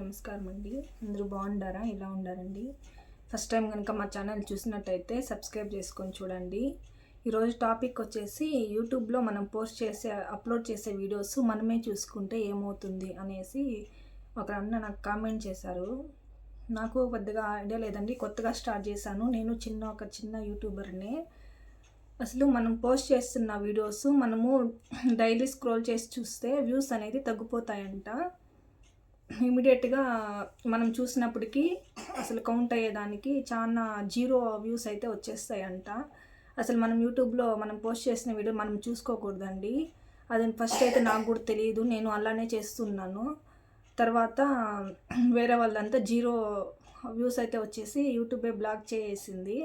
నమస్కారం అండి. అందరూ బాగుండారా? ఇలా ఉండారండి? ఫస్ట్ టైం కనుక మా ఛానల్ చూసినట్టయితే సబ్స్క్రైబ్ చేసుకొని చూడండి. ఈరోజు టాపిక్ వచ్చేసి యూట్యూబ్లో మనం పోస్ట్ చేసే అప్లోడ్ చేసే వీడియోస్ మనమే చూసుకుంటే ఏమవుతుంది అనేసి ఒక అన్న నాకు కామెంట్ చేశారు. నాకు పెద్దగా ఐడియా లేదండి. కొత్తగా స్టార్ట్ చేశాను. నేను చిన్న ఒక చిన్న యూట్యూబర్నే. అసలు మనం పోస్ట్ చేస్తున్న వీడియోస్ మనము డైలీ స్క్రోల్ చేసి చూస్తే వ్యూస్ అనేది తగ్గిపోతాయంట. ఇమీడియట్గా మనం చూసినప్పటికీ అసలు కౌంట్ అయ్యేదానికి చాలా జీరో వ్యూస్ అయితే వచ్చేస్తాయంట. అసలు మనం యూట్యూబ్లో మనం పోస్ట్ చేసిన వీడియో మనం చూసుకోకూడదండి. అది ఫస్ట్ అయితే నాకు కూడా తెలియదు నేను అలానే చేస్తున్నాను. తర్వాత వేరే వాళ్ళంతా జీరో వ్యూస్ అయితే వచ్చేసి యూట్యూబే బ్లాక్ చేసింది.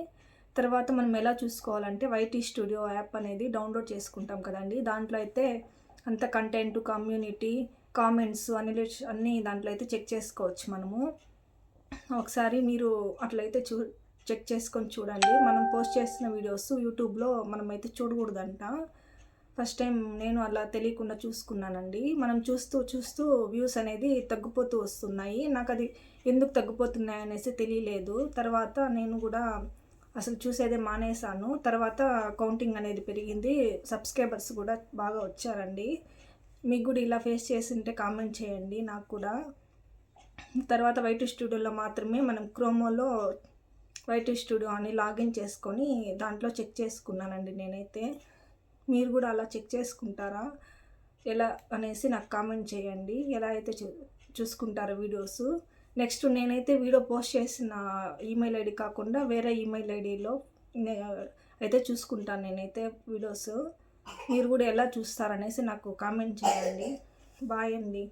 తర్వాత మనం ఎలా చూసుకోవాలంటే వైటీ స్టూడియో యాప్ అనేది డౌన్లోడ్ చేసుకుంటాం కదండి. దాంట్లో అయితే అంత కంటెంట్ కమ్యూనిటీ కామెంట్స్ అన్ని అన్ని దాంట్లో అయితే చెక్ చేసుకోవచ్చు మనము. ఒకసారి మీరు అట్లయితే చూ చెక్ చేసుకొని చూడండి. మనం పోస్ట్ చేసిన వీడియోస్ యూట్యూబ్లో మనమైతే చూడకూడదంట. ఫస్ట్ టైం నేను అలా తెలియకుండా చూసుకున్నానండి. మనం చూస్తూ చూస్తూ వ్యూస్ అనేది తగ్గిపోతూ వస్తున్నాయి. నాకు అది ఎందుకు తగ్గిపోతున్నాయి అనేసి తెలియలేదు. తర్వాత నేను కూడా అసలు చూసేదే మానేశాను. తర్వాత కౌంటింగ్ అనేది పెరిగింది. సబ్స్క్రైబర్స్ కూడా బాగా వచ్చారండి. మీకు కూడా ఇలా ఫేస్ చేసింటే కామెంట్ చేయండి నాకు కూడా. తర్వాత వైట్ స్టూడియోలో మాత్రమే మనం క్రోమోలో వైట్ స్టూడియో అని లాగిన్ చేసుకొని దాంట్లో చెక్ చేసుకున్నానండి నేనైతే. మీరు కూడా అలా చెక్ చేసుకుంటారా? ఎలా అనేసి నాకు కామెంట్ చేయండి. ఎలా అయితే చూ చూసుకుంటారో వీడియోస్ నెక్స్ట్ నేనైతే వీడియో పోస్ట్ చేసిన ఈమెయిల్ ఐడి కాకుండా వేరే ఈమెయిల్ ఐడిలో అయితే చూసుకుంటాను నేనైతే వీడియోస్ మీరు కూడా ఎలా చూస్తారనేసి నాకు కామెంట్ చేయండి. బాయ్ అండి.